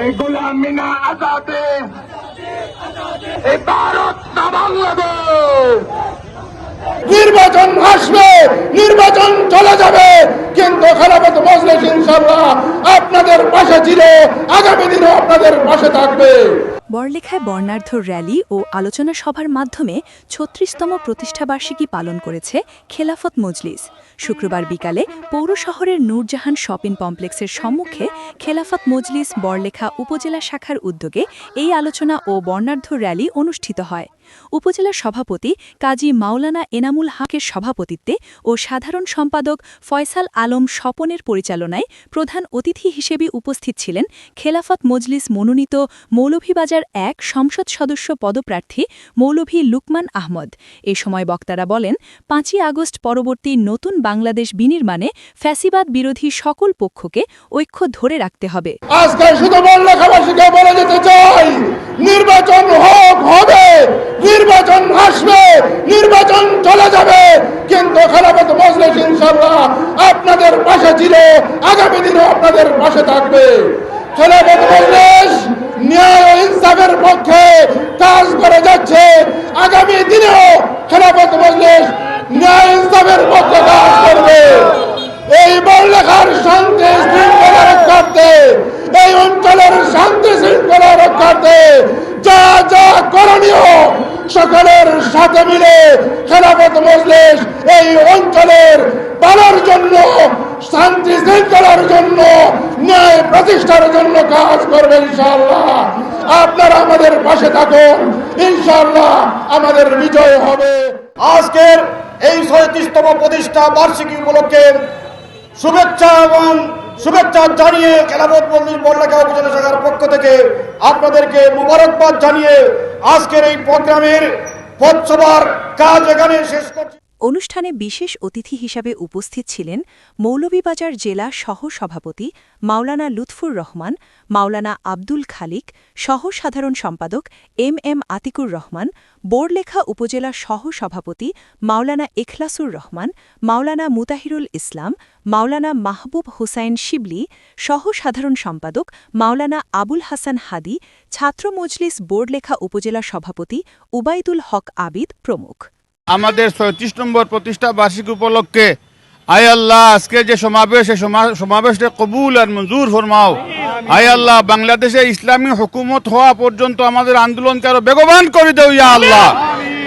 এই গোলামিনা আজাদে। এই ভারত না বাংলাদেশ। নির্বাচন আসবে, নির্বাচন চলে যাবে। কিন্তু খেলাফত মজলিস ইনশাল্লাহ আপনাদের পাশে ছিল, আগামী দিনে আপনাদের পাশে থাকবে। বড়লেখায় বর্ণাঢ্য র্যালি ও আলোচনা সভার মাধ্যমে ছত্রিশতম প্রতিষ্ঠাবার্ষিকী পালন করেছে খেলাফত মজলিস। শুক্রবার বিকালে পৌর শহরের নূরজাহান শপিং কমপ্লেক্সের সম্মুখে খেলাফত মজলিস বড়লেখা উপজেলা শাখার উদ্যোগে এই আলোচনা ও বর্ণাঢ্য র্যালি অনুষ্ঠিত হয়। উপজেলা সভাপতি কাজী মাওলানা এনামুল হাকের সভাপতিত্বে ও সাধারণ সম্পাদক ফয়সাল আলম স্বপনের পরিচালনায় প্রধান অতিথি হিসেবে উপস্থিত ছিলেন খেলাফত মজলিস মনোনীত মৌলভীবাজার সংসদ সদস্য পদপ্রার্থী মৌলভী লুকমান আহমদ। এ সময় বক্তারা বলেন, পাঁচই আগস্ট পরবর্তী নতুন বাংলাদেশ বিনির্মাণে ফ্যাসিবাদ বিরোধী সকল পক্ষকে ঐক্য ধরে রাখতে হবে। নির্বাচন হোক, হবে, নির্বাচন আসবে, নির্বাচন চলে যাবে। কিন্তু খেলাফত মজলিস ইনশাল্লাহ আপনাদের পাশে ছিল, আগামী দিনে আপনাদের পাশে থাকবে। খেলাফত মজলিস ন্যায় ও ইনসাফের পক্ষে কাজ করে যাচ্ছে। আগামী দিনেও খেলাফত মজলিস ন্যায় ইনসাফের পক্ষে কাজ করবে। এই বড়লেখার শান্তি শৃঙ্খলা রক্ষার্থে, এই অঞ্চলের শান্তি শৃঙ্খলা রক্ষার্থে যা যা করণীয়, সকলের সাথে মিলে খেলাফত মজলিস এই অঞ্চলের ভালোর জন্য শান্তি শৃঙ্খলার জন্য, ন্যায় প্রতিষ্ঠার জন্য কাজ করবে ইনশাআল্লাহ। আপনারা আমাদের পাশে থাকুন, ইনশাআল্লাহ আমাদের বিজয় হবে। আজকের এই ছয়ত্রিশতম প্রতিষ্ঠা বার্ষিকী উপলক্ষে শুভেচ্ছা এবং শুভেচ্ছা জানিয়ে খেলাফত মন্দির বল্লাকা উপজেলা শাখার পক্ষ থেকে আপনাদেরকে মুবারকবাদ জানিয়ে আজকের এই প্রোগ্রামের পথসভার কাজ এখানে শেষ করছি। অনুষ্ঠানে বিশেষ অতিথি হিসাবে উপস্থিত ছিলেন মৌলভীবাজার জেলা সহ সভাপতি মাওলানা লুৎফুর রহমান, মাওলানা আব্দুল খালিক সহ সাধারণ সম্পাদক এম এম আতিকুর রহমান বোরলেখা উপজেলা সহ সভাপতি মাওলানা এখলাসুর রহমান, মাওলানা মুতাহিরুল ইসলাম, মাওলানা মাহবুব হুসাইন শিবলি সহ সাধারণ সম্পাদক মাওলানা আবুল হাসান হাদি, ছাত্র মজলিস বোর্ডলেখা উপজেলা সভাপতি উবাইদুল হক আবিদ প্রমুখ। আমাদের ছয়ত্রিশ নম্বর প্রতিষ্ঠা বার্ষিকী উপলক্ষে আয় আল্লাহ, আজকে যে সমাবেশ সমাবেশে কবুল আর মঞ্জুর ফরমাও। আয় আল্লাহ, বাংলাদেশে ইসলামী হুকুমত হওয়া পর্যন্ত আমাদের আন্দোলনকে আরও বেগবান করে দেও ইয়া আল্লাহ।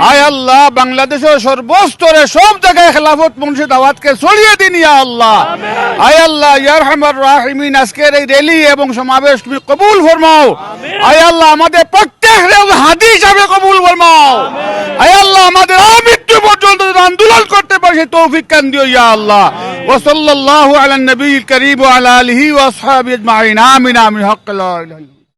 আয় আল্লাহ, বাংলাদেশের সর্বস্তরে সব জায়গায় খেলাফত মুন্সিদ আওয়াজকে ছড়িয়ে দিন ইয়া আল্লাহ। আয় আল্লাহ, ইয়ার হামার রাহিমিন, আজকের এই র্যালি এবং সমাবেশ তুমি কবুল ফরমাও। আয় আল্লাহ, আমাদের প্রত্যেক হাদি হিসাবে কবুল ফরমাও। আয় আল্লাহ আমাদের আমৃত্যু পর্যন্ত যেন আন্দোলন করতে পারে সেই তৌফিক কান দিও ইয়া আল্লাহ ওসল্লাল্লাহু আলা নবীল করিম ওয়া আলা আলিহি ওয়া আসহাবিহি আজমাইন আমিন আমিন হক লা ইলাহা ইল্লাল্লাহ